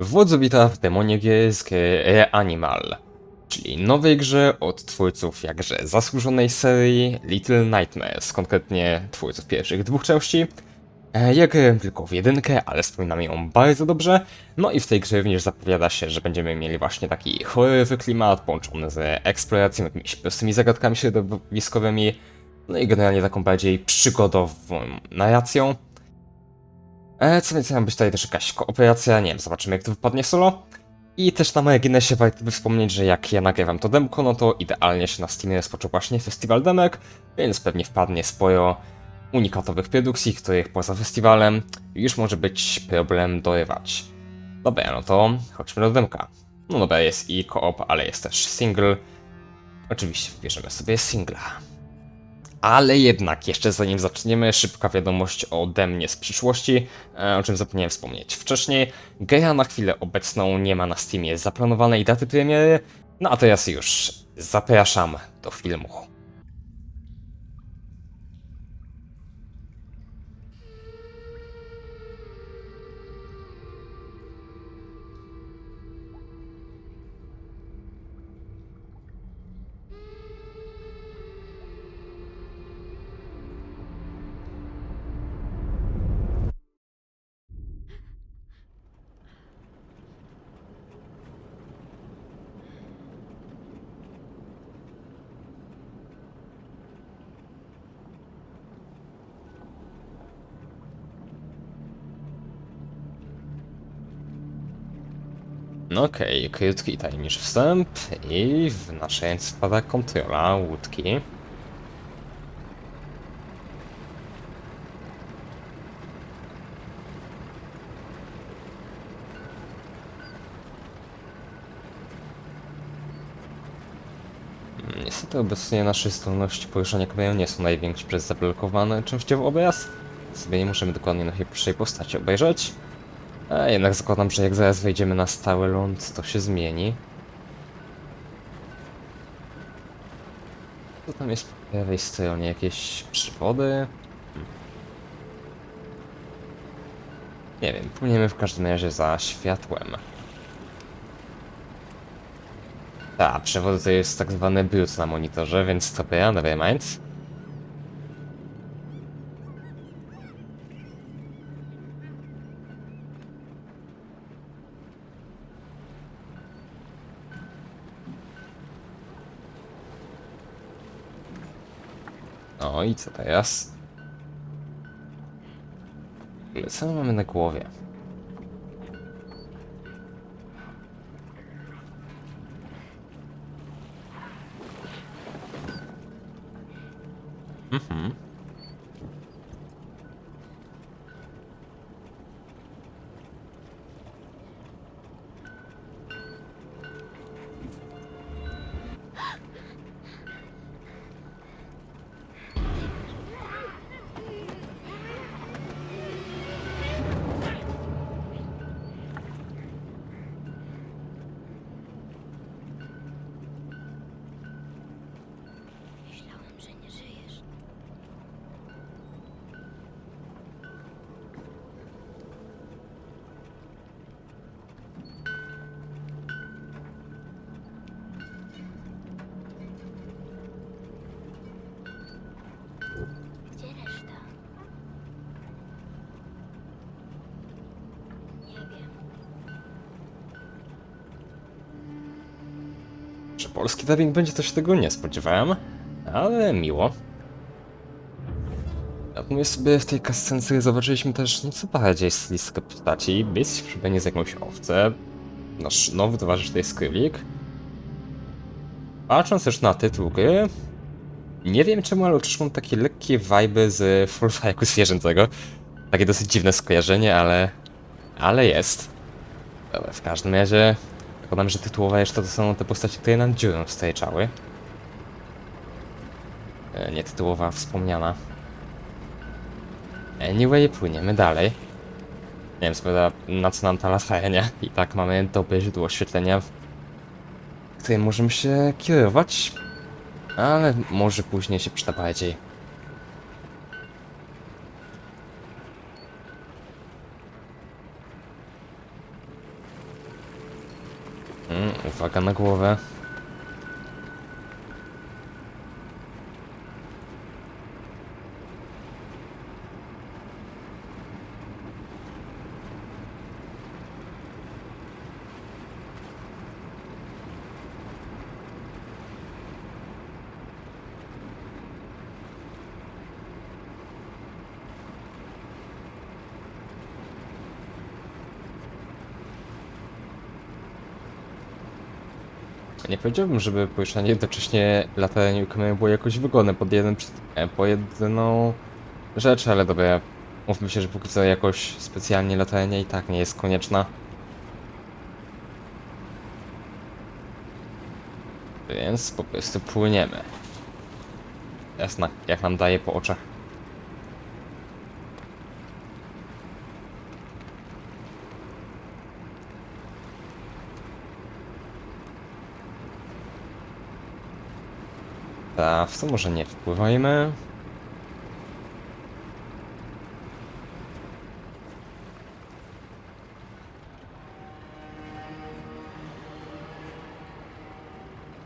Wodzu wita w demonie gry z gry Reanimal, czyli nowej grze od twórców jakże zasłużonej serii Little Nightmares, konkretnie twórców pierwszych dwóch części. E, Ja grałem tylko w jedynkę, ale wspominam ją bardzo dobrze. No i w tej grze również zapowiada się, że będziemy mieli właśnie taki horrorowy klimat połączony z eksploracją, jakimiś prostymi zagadkami środowiskowymi, no i generalnie taką bardziej przygodową narracją. E, co więcej, ma być tutaj też jakaś kooperacja, nie wiem, zobaczymy jak to wypadnie solo. I też na marginesie warto by wspomnieć, że jak ja nagrywam to demko, no to idealnie się na Steamie rozpoczął właśnie festiwal demek, więc pewnie wpadnie sporo unikatowych produkcji, których poza festiwalem już może być problem dorywać. Dobra, no to chodźmy do demka. No dobra, jest i koop, ale jest też single. Oczywiście wybierzemy sobie singla. Ale jednak, jeszcze zanim zaczniemy, szybka wiadomość ode mnie z przyszłości, e, o czym zapomniałem wspomnieć wcześniej. Gra na chwilę obecną nie ma na Steamie zaplanowanej daty premiery, no a teraz już zapraszam do filmu. No okej, krótki tajemniczy wstęp i w nasze ręce wpada kontrola łódki. Niestety obecnie nasze zdolności poruszania kamerą nie są największe przez zablokowane częściowo obraz. Sobie nie możemy dokładnie na pierwszej postaci obejrzeć. A jednak zakładam, że jak zaraz wejdziemy na stały ląd, to się zmieni. Co tam jest po prawej stronie? Jakieś przewody? Hmm. Nie wiem, płyniemy w każdym razie za światłem. Ta, przewody to jest tak zwany brud na monitorze, więc to ja, nevermind. No i co teraz? Co my mamy na głowie? Mhm. Że polski dubbing będzie, się tego nie spodziewałem, ale miło. Natomiast sobie w tej kascence zobaczyliśmy też nieco bardziej stylistyczne postaci. Jest przybranie z jakąś owcę. Nasz nowy towarzysz to jest. Patrząc też na tytuł gry, nie wiem czemu, ale uczułem takie lekkie vibe z Full Fire'u zwierzęcego. Takie dosyć dziwne skojarzenie, ale... ale jest. Dobra, w każdym razie Zakładam, że tytułowe jeszcze to są te postacie, które nad dziurą strajczały. E, nie tytułowa, wspomniana. Anyway, płyniemy dalej. Nie wiem, sobie na co nam ta lasaja, nie? I tak mamy dobre źródło oświetlenia, którym możemy się kierować. Ale może później się przyda bardziej. Uwaga na głowę. Nie powiedziałbym, żeby poruszanie jednocześnie latanie Ukamiami było jakoś wygodne pod jeden, e, po jedną rzecz, ale dobra, mówmy się, że póki co jakoś specjalnie latanie i tak nie jest konieczna. Więc po prostu płyniemy. Jasna, jak nam daje po oczach. Ta, w co może nie wpływajmy.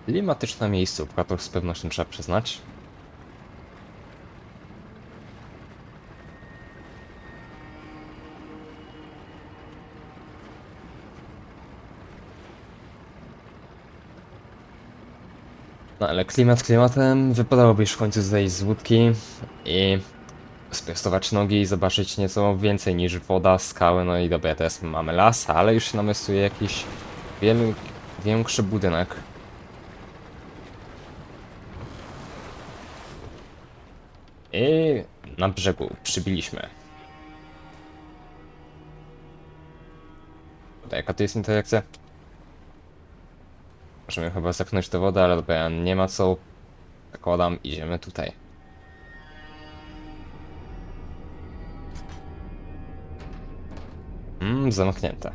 Klimatyczna miejscówka, to z pewnością trzeba przyznać. No ale klimat klimatem, wypadałoby już w końcu zejść z łódki i spiastować nogi i zobaczyć nieco więcej niż woda, skały, no i dobra, teraz mamy las, ale już się namysłuje jakiś większy budynek. I na brzegu przybiliśmy. Jaka to jest interakcja? Możemy chyba zepchnąć do wody, ale dobra, nie ma co. Zakładam, idziemy tutaj. Mmm, zamknięte.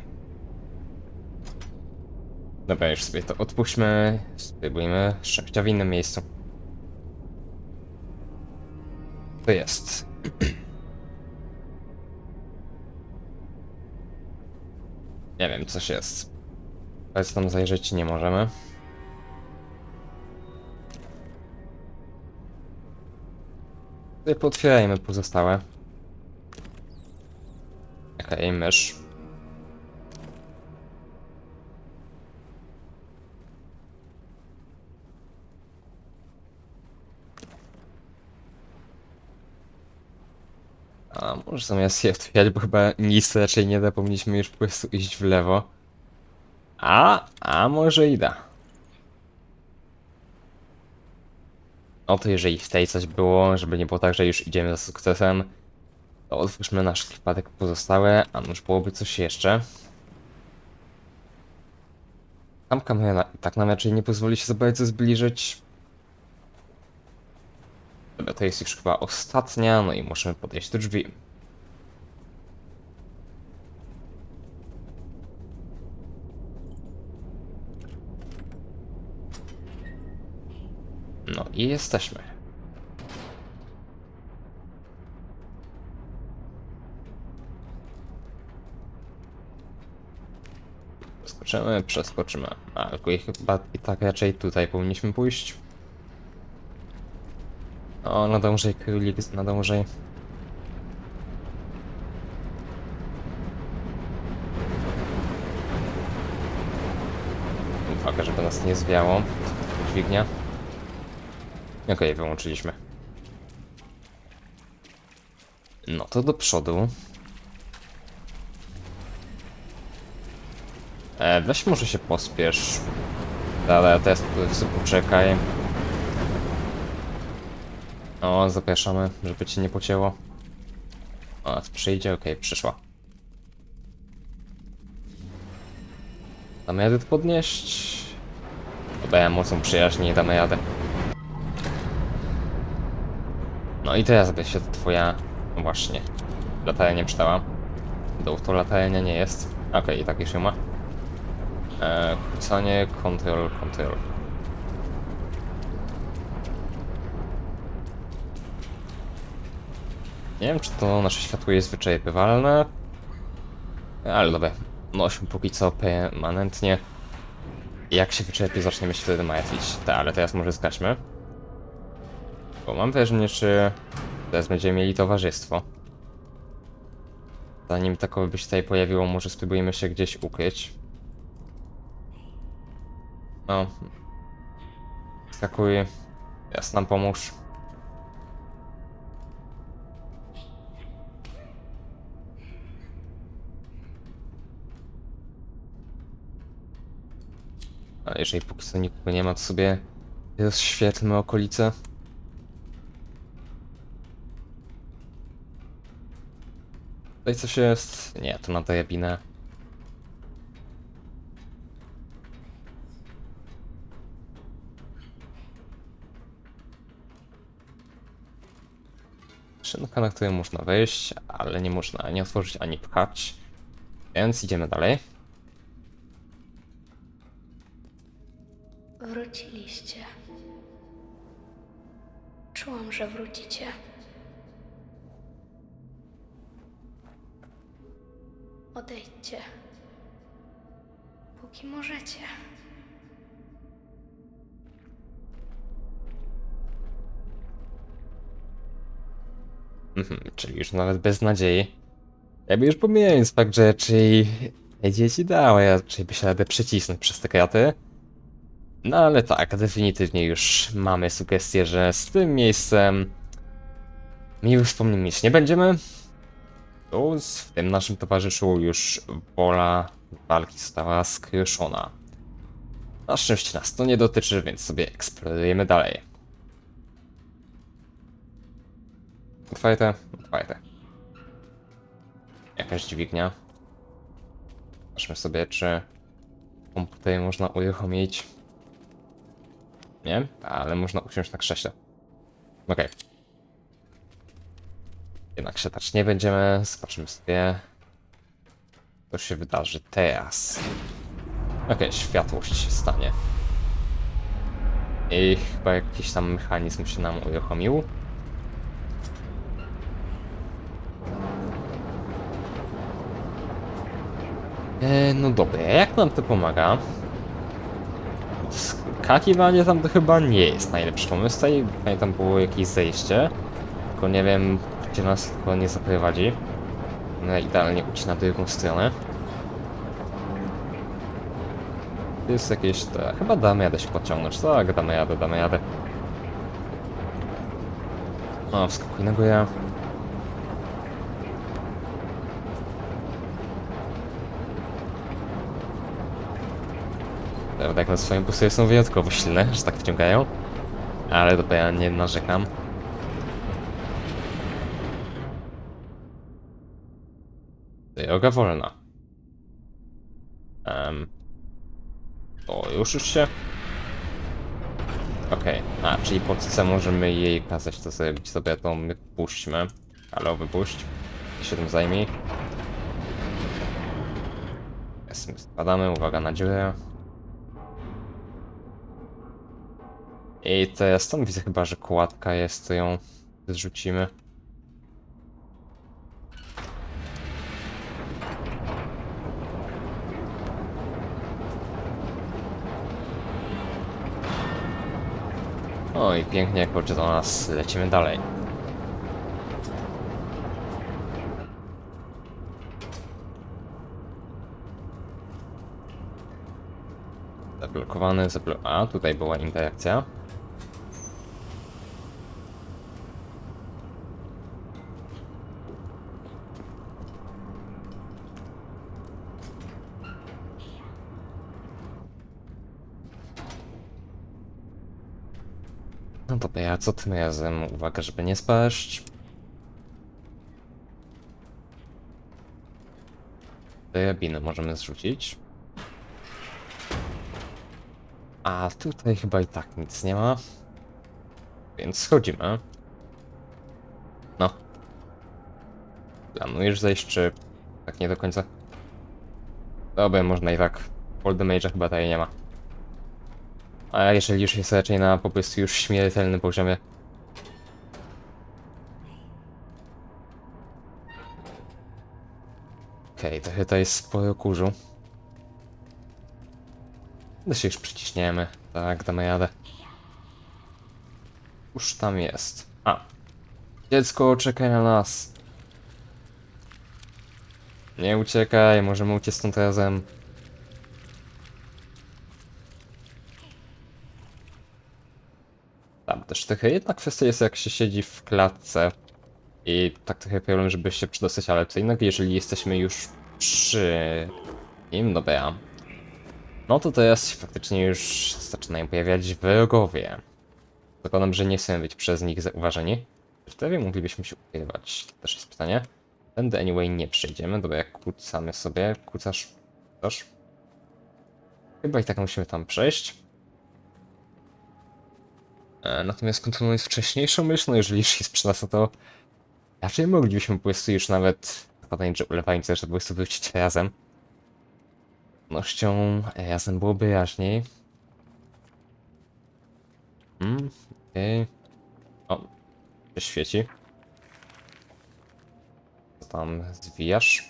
Dobra, już sobie to odpuśćmy. Spróbujmy szczęścia w innym miejscu. To jest. Nie wiem, coś jest. Ale tam zajrzeć nie możemy. Tutaj pozostałe. Okej, mysz. A może zamiast je otwierać, bo chyba nic raczej nie da, powinniśmy już po prostu iść w lewo. A, a może i da. No to jeżeli w tej coś było, żeby nie było tak, że już idziemy za sukcesem, to otwórzmy nasz przypadek pozostałe, a nuż byłoby coś jeszcze. Tam kamera tak nam raczej nie pozwoli się za bardzo zbliżyć. Dobra, to jest już chyba ostatnia, no i możemy podejść do drzwi. No i jesteśmy. Przeskoczymy, przeskoczymy. A, chyba i tak raczej tutaj powinniśmy pójść. O, nadążaj, królik, nadążaj. Uwaga, żeby nas nie zwiało. Dźwignia. Okej, wyłączyliśmy. No to do przodu. E, weź może się pospiesz. Ale teraz sobie poczekaj. O, zapraszamy, żeby cię nie pocięło. O, przyjdzie, okej, przyszła. Damy radę to podnieść? Dobra, mocą przyjaźni, nie damy radę. No i teraz by się twoja... No właśnie. Latarnia przydała. Do to latarnia nie jest. Okej, i tak już ją ma. Eee, kucanie, control, control. Nie wiem, czy to nasze światło jest wyczerpywalne. Ale dobra, nośmy póki co permanentnie. Jak się wyczerpie, zaczniemy się wtedy martwić. Tak, ale teraz może skaśmy. Bo mam wrażenie, czy teraz będziemy mieli towarzystwo. Zanim takowe by się tutaj pojawiło, może spróbujemy się gdzieś ukryć. No. Skakuj. Teraz nam pomóż. Ale jeżeli póki co nikogo nie ma, to sobie rozświetlmy okolice. Tutaj coś jest? Nie, to na drabinę. Szynka, na której można wejść, ale nie można ani otworzyć, ani pchać. Więc idziemy dalej. Mhm, czyli już nawet bez nadziei. Jakby już pomijając fakt, że raczej dzieci dały, ja raczej by się radę przycisnąć przez te kraty. No ale tak, definitywnie już mamy sugestię, że z tym miejscem miłych wspomnień mieć nie będziemy. Tu w tym naszym towarzyszu już wola walki została skruszona. Na szczęście nas to nie dotyczy, więc sobie eksplorujemy dalej. Otwarte? Otwarte. Jakaś dźwignia. Zobaczmy sobie, czy komputer można uruchomić. Nie, ale można usiąść na krześle. Okej. Jednak się tak nie będziemy. Zobaczymy sobie, co się wydarzy teraz. Okej, światłość się stanie. I chyba jakiś tam mechanizm się nam uruchomił. E, no dobra, jak nam to pomaga? Skakiwanie tam to chyba nie jest najlepszy pomysł. Tutaj pamiętam było jakieś zejście. Tylko nie wiem, gdzie nas to nie zaprowadzi. No idealnie ucina drugą stronę. To jest jakieś... Te, chyba damy jadę się podciągnąć. Tak, damy jadę, damy jadę. O, wskakuj na górę. Prawda, jak na swoim busie są wyjątkowo silne, że tak wciągają. Ale dobra, ja nie narzekam. Droga wolna. Um. O, już już się. Okej, a, czyli po co możemy jej kazać to zrobić sobie, to my puśćmy. Ale wypuść. I się tym zajmij. Spadamy, uwaga na dziurę. I to ja stąd widzę chyba, że kładka jest, to ją zrzucimy. Oj, pięknie, kurczę, do nas lecimy dalej. Zablokowany, zablo... A, tutaj była interakcja. Dobra, ja co tym razem? Uwaga, żeby nie spaść. Drabiny możemy zrzucić. A tutaj chyba i tak nic nie ma. Więc schodzimy. No. Planujesz zejść, czy tak nie do końca? Dobra, można i tak. Full damage'a chyba tutaj nie ma. A jeżeli już jest raczej na po prostu już śmiertelnym poziomie. Okej, okay, trochę to jest sporo kurzu. No się już przyciśniemy. Tak, damy jadę. Już tam jest. A. Dziecko, czekaj na nas. Nie uciekaj, możemy uciec stąd razem. Też trochę jedna kwestia jest jak się siedzi w klatce i tak trochę problem, żeby się przedostać, ale co innego jeżeli jesteśmy już przy nim, dobra. No to teraz faktycznie już zaczynają pojawiać wrogowie. Zakładam, że nie chcemy być przez nich zauważeni. Wtedy moglibyśmy się ukrywać. To też jest pytanie. Tędy anyway nie przejdziemy. Dobra, jak kłócamy sobie. Kłócasz? Kłócasz? Chyba i tak musimy tam przejść. E, natomiast kontynuując wcześniejszą myśl, no jeżeli już jest przy nas, no to raczej moglibyśmy po prostu już nawet zakładając, że ulewając, że po prostu wrócić razem. Nością razem byłoby jaśniej. Hmm, okej. O, się świeci. Co tam zwijasz?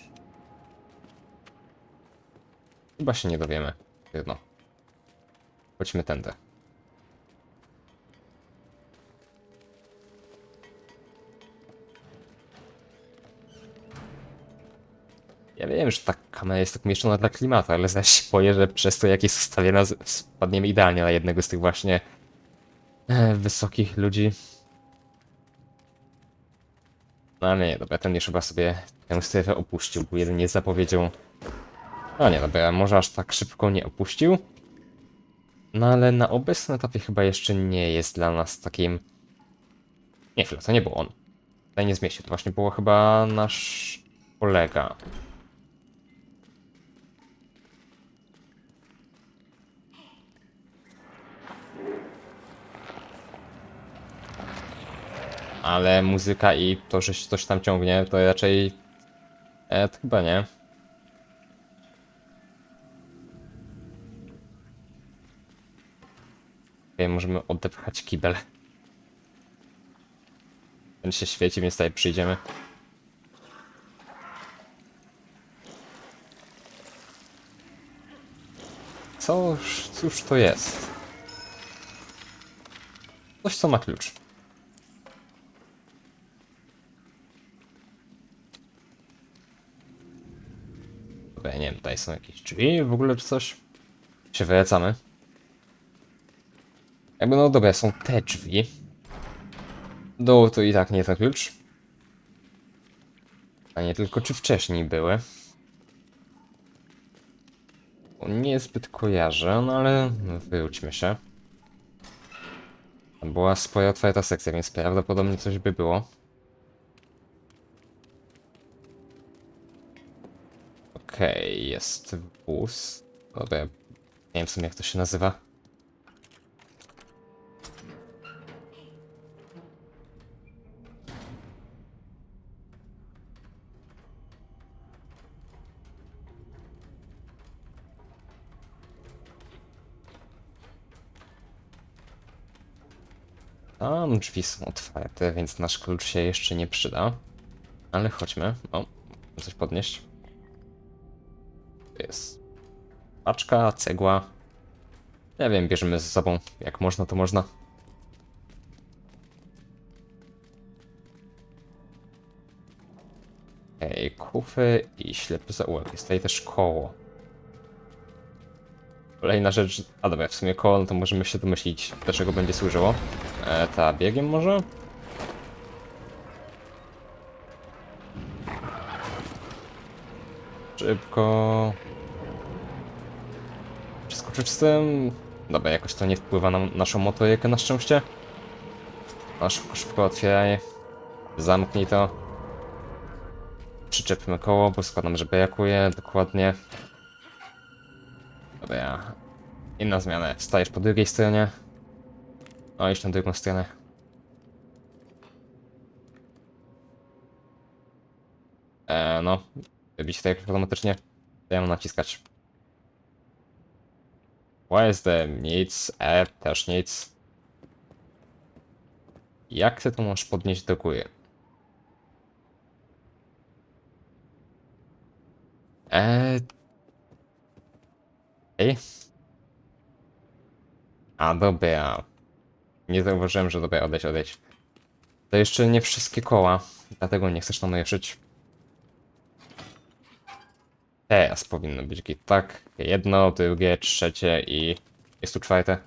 Chyba się nie dowiemy. Trudno. Chodźmy tędy. Ja wiem, że ta kamera jest tak umieszczona dla klimatu, ale zaś się boję, że przez to jak jest ustawiona spadniemy idealnie na jednego z tych właśnie e, wysokich ludzi. No nie, dobra, ten już chyba sobie tę strefę opuścił, bo jedynie zapowiedział. No nie, dobra, może aż tak szybko nie opuścił. No ale na obecnym etapie chyba jeszcze nie jest dla nas takim... Nie, chwila, to nie był on. Tutaj nie zmieścił, to właśnie było chyba nasz kolega. Ale muzyka i to, że się coś tam ciągnie, to raczej... E, to chyba nie. Okej, możemy odepchać kibel. Ten się świeci, więc tutaj przyjdziemy. Cóż, cóż to jest? Coś, co ma klucz. Dobra, nie wiem, tutaj są jakieś drzwi w ogóle czy coś. Się wracamy. Jakby no dobra, są te drzwi. Dół to i tak nie ten klucz. A nie tylko czy wcześniej były. Bo nie zbyt kojarzę, no ale wróćmy się. Była spora otwarta sekcja, więc prawdopodobnie coś by było. Okej, jest wóz. Dobra, nie wiem w sumie jak to się nazywa. Tam drzwi są otwarte, więc nasz klucz się jeszcze nie przyda. Ale chodźmy. O, coś podnieść. Paczka, cegła. Ja wiem, bierzemy ze sobą. Jak można, to można. Ej, kufy i ślepy zaułek. Jest tutaj też koło. Kolejna rzecz. A dobra, w sumie koło, no to możemy się domyślić, do czego będzie służyło. E, ta biegiem może? Szybko. Tym. Dobra, jakoś to nie wpływa na naszą motorykę na szczęście. No, szybko, szybko otwieraj. Zamknij to. Przyczepmy koło, bo składam, że brakuje dokładnie. Dobra. Inna zmiana. Stajesz po drugiej stronie. O, iść na drugą stronę. E, no. Wybić tak automatycznie. To ja naciskać. YSD nic, E też nic. Jak ty to możesz podnieść do góry? E. Ej. A, dobra. Nie zauważyłem, że dobra, odejdź, odejdź. To jeszcze nie wszystkie koła, dlatego nie chcesz tam ruszyć. Teraz powinno być git, tak? Jedno, drugie, trzecie i... Jest tu czwarte?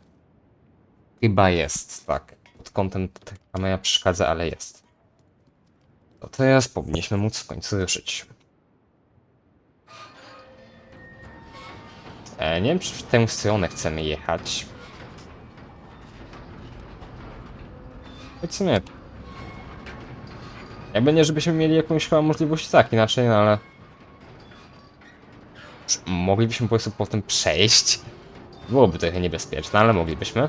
Chyba jest, tak. Pod kątem ta kamera przeszkadza, ale jest. To teraz powinniśmy móc w końcu ruszyć. E, nie wiem, czy w tę stronę chcemy jechać. Choć sumie... Jakby nie, żebyśmy mieli jakąś chyba możliwość tak, inaczej, no ale... Moglibyśmy po prostu potem przejść. Byłoby trochę niebezpieczne, ale moglibyśmy.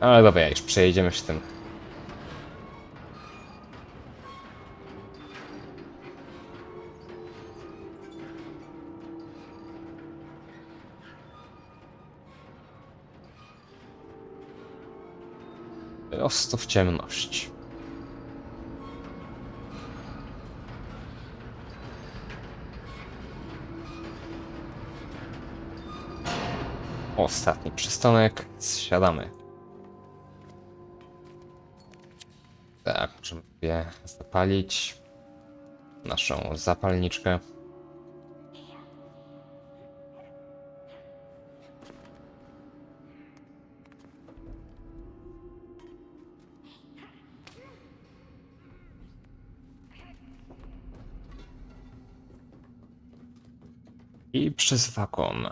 Ale dobra, już przejedziemy się tym. Prosto w ciemność. Ostatni przystanek. Zsiadamy. Tak, możemy zapalić naszą zapalniczkę. I przez wagon.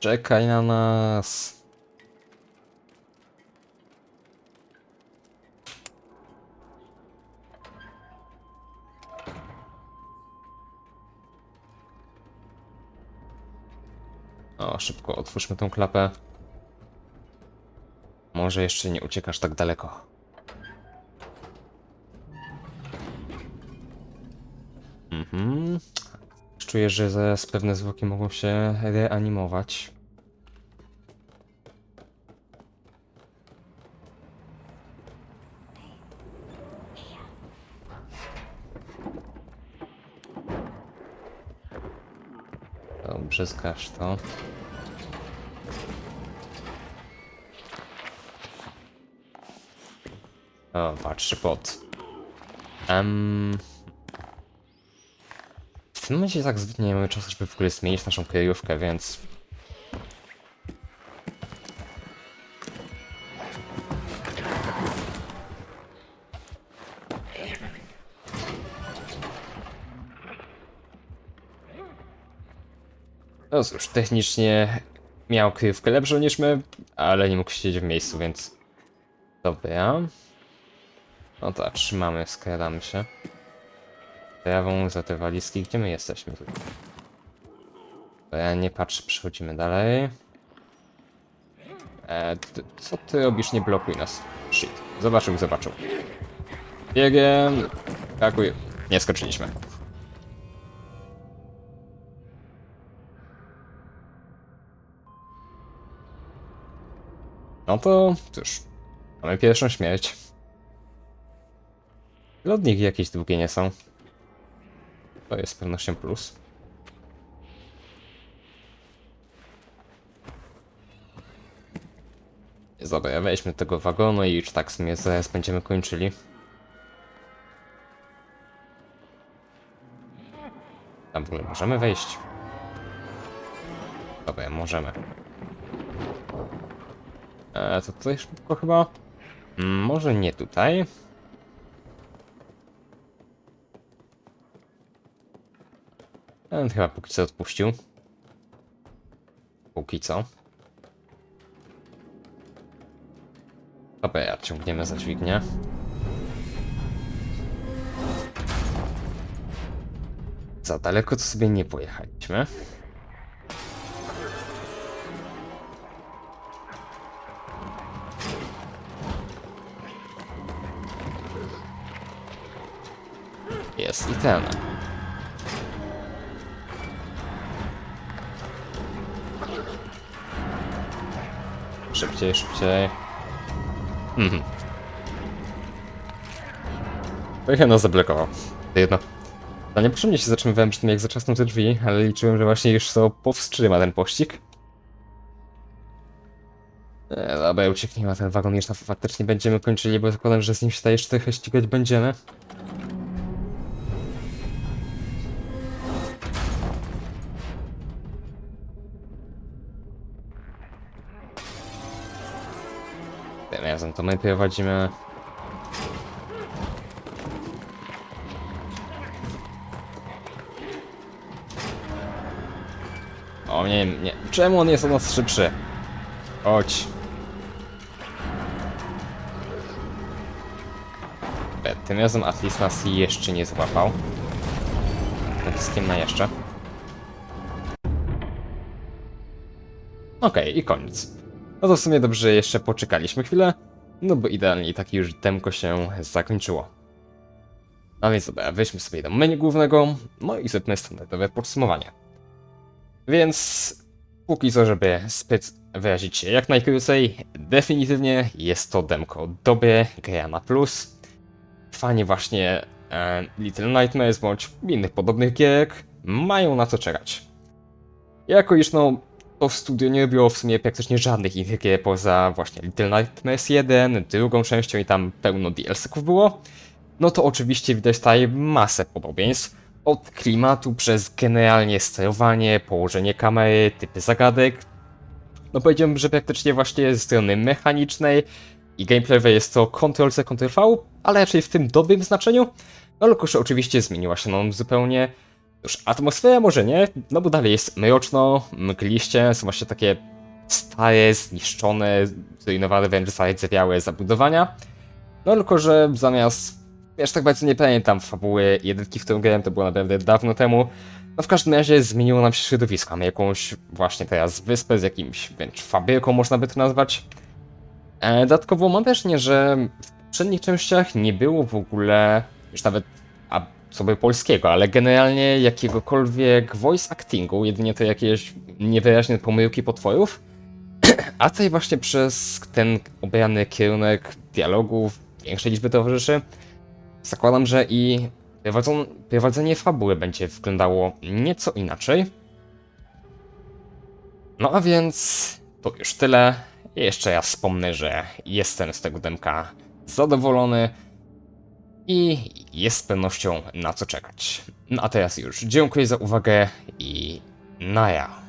Czekaj na nas. O, szybko otwórzmy tą klapę. Może jeszcze nie uciekasz tak daleko. Czuję, że zaraz pewne zwłoki mogą się reanimować. Dobrze, zgasz to. O, patrzę pod. Um, tym momencie tak zbytnio nie mamy czasu, żeby w ogóle zmienić naszą kryjówkę, więc... No cóż, technicznie miał kryjówkę lepszą niż my, ale nie mógł siedzieć w miejscu, więc... Dobra. No tak, trzymamy, skradamy się. Prawą za te walizki. Gdzie my jesteśmy? To ja nie patrzę, przechodzimy dalej. E, ty, co ty robisz? Nie blokuj nas. Shit. Zobaczył, zobaczył. Biegiem. Skakuj. Nie skoczyliśmy. No to cóż. Mamy pierwszą śmierć. Lodniki jakieś długie nie są. To jest z pewnością plus. Dobra, weźmy tego wagonu i już tak w sumie zaraz będziemy kończyli. Tam w ogóle możemy wejść. Dobra, możemy. E, to tutaj szybko chyba? Mm, może nie tutaj. Ten chyba póki co odpuścił. Póki co. Dobra, ciągniemy za dźwignię. Za daleko to sobie nie pojechaliśmy. Jest i ten. Szybciej, szybciej. Mhm. Trochę nas zablokował. To jedno. No niepotrzebnie się zatrzymywałem przy tym, jak zaczasną te drzwi, ale liczyłem, że właśnie już to powstrzyma ten pościg. E, dobra, ucieknijmy ten wagon, na faktycznie będziemy kończyli, bo zakładam, że z nim się tutaj jeszcze trochę ścigać będziemy. Razem to my prowadzimy. O nie, nie. Czemu on jest od nas szybszy? Chodź. Dobra, Tym razem Atlas nas jeszcze nie złapał. Naciskiem na jeszcze. Okej, i koniec. No to w sumie dobrze, jeszcze poczekaliśmy chwilę, no bo idealnie i tak już demko się zakończyło. A więc dobra, weźmy sobie do menu głównego, no i zróbmy standardowe podsumowanie. Więc póki co, żeby spec wyrazić się jak najkrócej, definitywnie jest to demko dobre, gra na plus. Fani właśnie e, Little Nightmares bądź innych podobnych gierek mają na co czekać. Jako iż no to studio nie robiło w sumie praktycznie żadnych innych gier poza właśnie Little Nightmares 1, drugą częścią i tam pełno DLC-ków było, no to oczywiście widać tutaj masę podobieństw. Od klimatu przez generalnie sterowanie, położenie kamery, typy zagadek. No powiedziałbym, że praktycznie właśnie z strony mechanicznej i gameplayowej jest to Ctrl-C, Ctrl-V, ale raczej w tym dobrym znaczeniu. No że oczywiście zmieniła się nam zupełnie już atmosfera może nie, no bo dalej jest mroczno, mgliście, są właśnie takie stare, zniszczone, zrujnowane, wręcz zardzewiałe zabudowania. No tylko, że zamiast, wiesz, tak bardzo nie pamiętam fabuły jedynki, w którą grałem, to było naprawdę dawno temu. No w każdym razie zmieniło nam się środowisko, mamy jakąś właśnie teraz wyspę z jakimś wręcz fabryką, można by to nazwać. E, dodatkowo mam wrażenie, że w poprzednich częściach nie było w ogóle, już nawet by polskiego, ale generalnie jakiegokolwiek voice actingu, jedynie to jakieś niewyraźne pomyłki potworów. A tutaj właśnie przez ten obrany kierunek dialogów, większej liczby towarzyszy, zakładam, że i prowadzenie fabuły będzie wyglądało nieco inaczej. No a więc to już tyle. Jeszcze raz wspomnę, że jestem z tego demka zadowolony i jest z pewnością na co czekać. No a teraz już dziękuję za uwagę i naja.